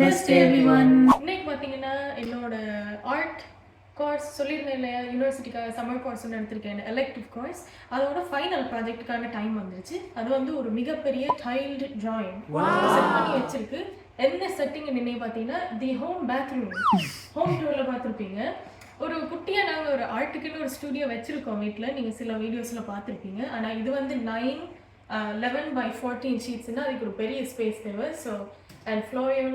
இன்னைக்கு பார்த்தீங்கன்னா என்னோட ஆர்ட் கோர்ஸ் சொல்லியிருந்தேன் இல்லையா? யூனிவர்சிட்டிக்காக சம்மர் கோர்ஸ் ஒன்று எடுத்திருக்கேன் எலெக்டிவ் கோர்ஸ் அதோட ஃபைனல் ப்ராஜெக்ட்டுக்கான டைம் வந்துருச்சு. அது வந்து ஒரு மிகப்பெரிய டைல்டு டிராயிங் செட் பண்ணி வச்சிருக்கு. என்ன செட்டிங் நினை பார்த்தீங்கன்னா தி ஹோம் பாத்ரூம் ஹோம் டூரில் பார்த்துருப்பீங்க ஒரு குட்டியாக நாங்கள் ஒரு ஆர்ட்டுக்குன்னு ஒரு ஸ்டுடியோ வச்சுருக்கோம் வீட்டில் நீங்கள் சில வீடியோஸில் பார்த்துருப்பீங்க ஆனால் இது வந்து நைன் லெவன் பை ஃபோர்டீன் ஷீட்ஸ்னால் அதுக்கு ஒரு பெரிய ஸ்பேஸ் தேவை. ஸோ அண்ட் ஃப்ளோரையும்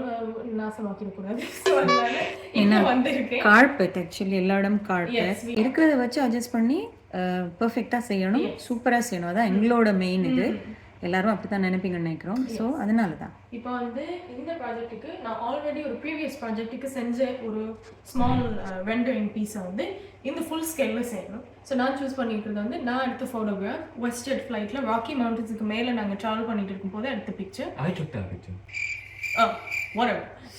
நாசமாக்கிடக்கூடாது ஸோ அதனால இன்னும் வந்திருக்கேன். கார்பெட் ஆக்சுவலி எல்லா இடம் கார்பெட் இருக்கிறத வச்சு அட்ஜஸ்ட் பண்ணி பர்ஃபெக்டாக செய்யணும். சூப்பராக செய்யணும். அதான் எங்களோட மெயின் இது. எல்லாரும் அப்படி தான் நினைப்பீங்கன்னு நினைக்கிறோம். ஸோ அதனால தான் இப்போ வந்து இந்த ப்ராஜெக்ட்டுக்கு நான் ஆல்ரெடி ஒரு ப்ரீவியஸ் ப்ராஜெக்ட்டுக்கு செஞ்ச ஒரு ஸ்மால் ரெண்டரிங் பீஸை வந்து இந்த ஃபுல் ஸ்கேலில் செய்யணும். ஸோ நான் சூஸ் பண்ணிட்டு வந்து நான் எடுத்த ஃபோட்டோகிராஃப் வெஸ்டர்ட் ஃப்ளைட்டில் ராக்கி மவுண்டன்ஸுக்கு மேலே நாங்கள் ட்ராவல் பண்ணிட்டு இருக்கும்போது எடுத்த பிக்சர்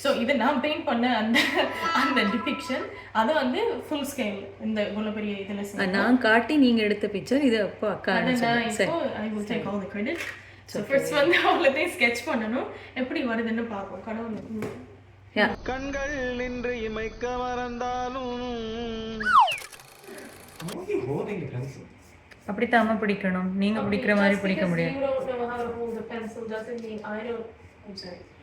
ஸோ இது நான் பெயிண்ட் பண்ண அந்த அந்த டிபிக்ஷன் அதை வந்து ஃபுல் ஸ்கேல் இந்த இவ்வளோ பெரிய இதில் நான் காட்டி நீங்கள் எடுத்த பிக்சர் இது அப்போ அக்கா அதை நான் அனுப்பிச்சது. சரி. இப்போ I will take all the credit so first வந்து அவ்வளோதையும் ஸ்கெட்ச் பண்ணணும். எப்படி வருதுன்னு பார்ப்போம். கடவுள். கண்கள் நின்று இமைக்க மறந்தாலும். Pencil? அப்படித்தாம பிடிக்கணும். நீங்கள் பிடிக்கிற மாதிரி பிடிக்க முடியாது.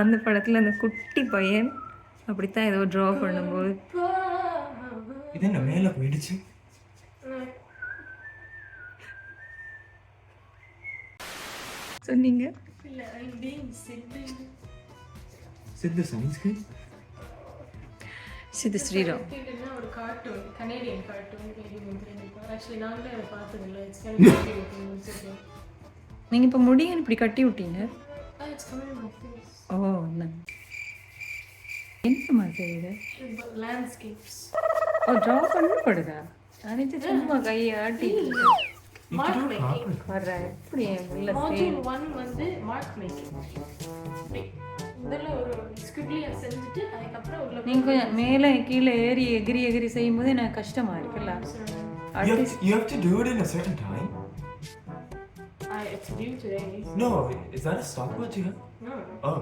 அந்த படத்தில் அந்த குட்டி பையன் அப்படித்தான் ஏதோ ட்ரா பண்ணும்போது இது என்ன மேல போயிடுச்சு சொன்னீங்க. சித்து சயின்ஸ்க்கு சிது ஸ்ரீராம் ஒரு நாங்களே அதை பார்த்ததில்ல. இப்போ முடிய இப்படி கட்டி விட்டீங்க it's coming in my face. ஓ என்ன என்ன மாதிரி இது But landscapes. ஓ ட்ரா பண்ணப்படுதா அனைத்து சும்மா கையை ஆட்டி Mark making. வர்ற எப்படி உள்ள Module one வந்து mark making. இப்படி. முதல்ல ஒரு squiggly-ஆ செஞ்சுட்டு அதுக்கப்புறம் உள்ள நீங்க கொஞ்சம் மேலே கீழே ஏறி எகிரி எகிரி செய்யும்போது எனக்கு கஷ்டமா இருக்குல்ல You have, you have to do it in a certain time. I, it's due today. No, is that a stopwatch you have? No. Oh.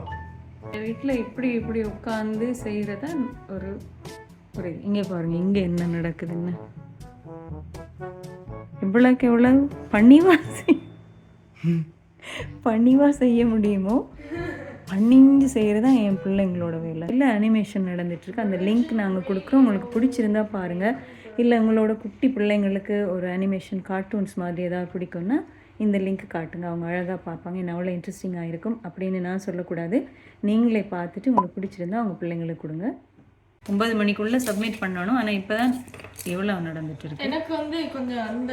வீட்டில் இப்படி இப்படி உட்காந்து செய்கிறத ஒரு ஒரு இங்கே பாருங்க இங்கே என்ன நடக்குதுன்னு இவ்வளோக்கு எவ்வளவு பணிவா செய் பணிவா செய்ய முடியுமோ பணிஞ்சு செய்கிறது தான் என் பிள்ளைங்களோட வேலை இல்லை அனிமேஷன் நடந்துட்டுருக்கு அந்த லிங்க் நாங்கள் கொடுக்குறோம் உங்களுக்கு பிடிச்சிருந்தா பாருங்கள் இல்லை உங்களோட குட்டி பிள்ளைங்களுக்கு ஒரு அனிமேஷன் கார்ட்டூன்ஸ் மாதிரி ஏதாவது பிடிக்கும்னா இந்த லிங்க் காட்டுங்க. அவங்க அழகாக பார்ப்பாங்க. என்ன அவ்வளோ இன்ட்ரெஸ்டிங்காக இருக்கும் அப்படின்னு நான் சொல்லக்கூடாது. நீங்களே பார்த்துட்டு உங்களுக்கு பிடிச்சிருந்தா அவங்க பிள்ளைங்களுக்கு கொடுங்க. ஒன்பது மணிக்குள்ளே சப்மிட் பண்ணணும். ஆனால் இப்போ தான் எவ்வளோ நடந்துட்டு இருக்கு? எனக்கு வந்து கொஞ்சம் அந்த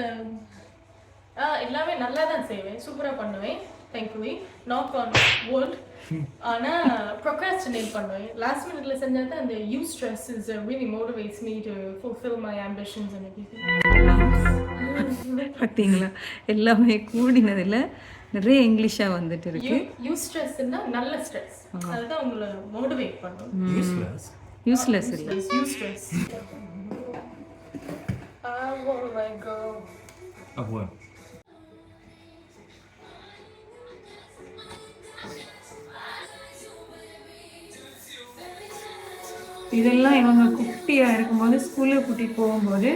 எல்லாமே நல்லா தான் செய்வேன். சூப்பராக பண்ணுவேன். தேங்க்ஃபுல்லி நாக் ஆன் வுட் ஆனால் ப்ரொக்ராஸ்டினேட் பண்ணுவேன். லாஸ்ட் மினிட்ல செஞ்சால் தான் அந்த you stress is really motivates me to fulfil my ambitions and everything பார்த்தீங்களா எல்லாமே கூடினதில் நிறைய இங்கிலீஷாக வந்துட்டு இருக்கு யூ யூ ஸ்ட்ரெஸ்னா நல்ல ஸ்ட்ரெஸ் அதுதான் உங்களை மோட்டிவேட் பண்ணும். Useless. யூஸ்லெஸ் இல்லை. You stress I won't let go. Of what? இதெல்லாம் இவங்க குட்டியாக இருக்கும்போது ஸ்கூலுக்கு கூட்டிகிட்டு போகும்போது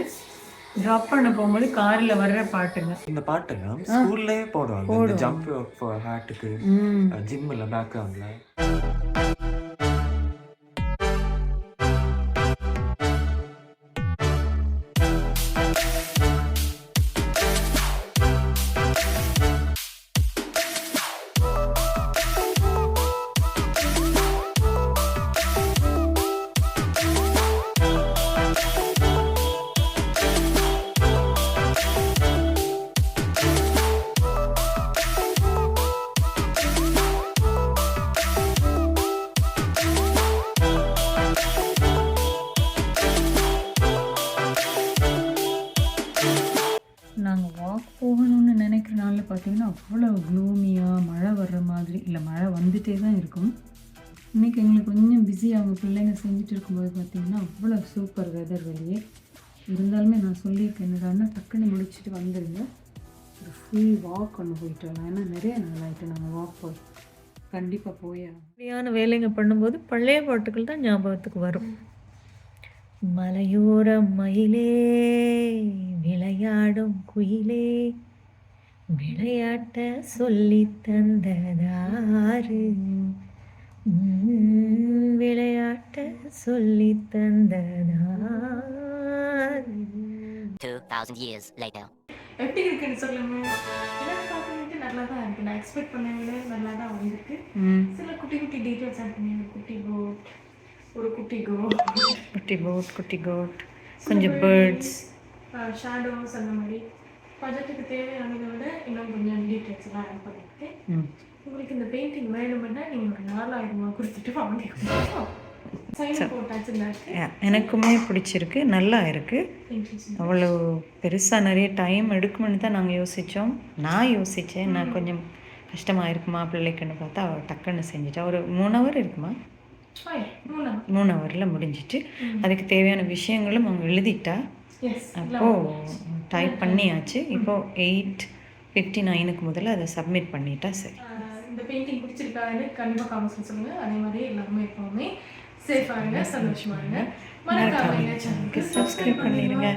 ட்ராப் பண்ண போகும்போது காரில் வர்ற பாட்டுங்க. இந்த பாட்டெல்லாம் ஸ்கூல்லே போடுவாங்க. இந்த ஜம்ப் ஹாட்டுக்கு ஜிம்மில் பேக்ரவுண்டில் நாங்கள் வாக் போகணுன்னு நினைக்கிற நாளில் பார்த்தீங்கன்னா அவ்வளோ க்ளூமியாக மழை வர்ற மாதிரி இல்லை மழை வந்துகிட்டே தான் இருக்கும். இன்றைக்கி எங்களுக்கு கொஞ்சம் பிஸி அவங்க பிள்ளைங்க செஞ்சுட்டு இருக்கும்போது பார்த்திங்கன்னா அவ்வளோ சூப்பர் வெதர் வெளியே. இருந்தாலுமே நான் சொல்லியிருக்கேன் என்னடான்னா டக்குன்னு முடிச்சுட்டு வந்துடுங்க ஒரு ஃபுல் வாக் ஒன்று போயிட்டு வரலாம். ஏன்னா நிறைய நாள் ஆகிட்டு நாங்கள் வாக் போய் கண்டிப்பாக போய் இப்படியான வேலைங்க பண்ணும்போது பழைய பாட்டுகள் தான் ஞாபகத்துக்கு வரும். மலையோர மயிலே விளையாடும் குயிலே. விளையாட்ட சொல்லி தந்ததாரு விளையாட்ட சொல்லி தந்ததாரு 2,000 years later. எப்படி இருக்குன்னு சொல்லுங்க. நல்லா தான் இருக்கு. நான் எக்ஸ்பெக்ட் பண்ண விட நல்லா தான் வந்திருக்கு சில குட்டி குட்டி டீட்டெயில்ஸ் ஆட் பண்ணி ஒரு குட்டி கோட் ஒரு குட்டி கோட் குட்டி போட் குட்டி கோட் கொஞ்சம் பேர்ட்ஸ் ஷேடோஸ் அந்த மாதிரி. ப்ராஜெக்ட்டுக்கு தேவையானதை விட இன்னும் கொஞ்சம் டீட்டெயில்ஸ் எல்லாம் ஆட் ம். உங்களுக்கு இந்த பெயிண்டிங் வேணும்னா நீங்கள் நாலாயிரம் ரூபா கொடுத்துட்டு Yeah, எனக்குமே பிடிச்சிருக்கு. நல்லா இருக்குது அவ்வளோ பெருசாக நிறைய டைம் எடுக்கும்னு தான் நாங்கள் யோசித்தோம் நான் யோசித்தேன் நான் கொஞ்சம் கஷ்டமாக இருக்குமா பிள்ளைக்குன்னு பார்த்தா அவள் டக்குன்னு செஞ்சுட்டா. ஒரு மூணு ஹவர் இருக்குமா? மூணா ஹவரில் முடிஞ்சிட்டு அதுக்கு தேவையான விஷயங்களும் அவங்க எழுதிட்டா. அப்போது டைப் பண்ணியாச்சு. இப்போது எயிட் ஃபிஃப்டி நைனுக்கு முதல்ல அதை சப்மிட் பண்ணிட்டா சரி. இந்த பெயிண்டிங் பிடிச்சிருக்கான்னு கண்டிப்பாக காமெண்ட்ஸ் சொல்லுங்கள் அதே மாதிரி எல்லாருமே எப்போவுமே சேஃபாக இருங்க சந்தோஷமா இருங்க மறக்காம எங்கள் சேனலுக்கு சப்ஸ்கிரைப் பண்ணிடுங்க.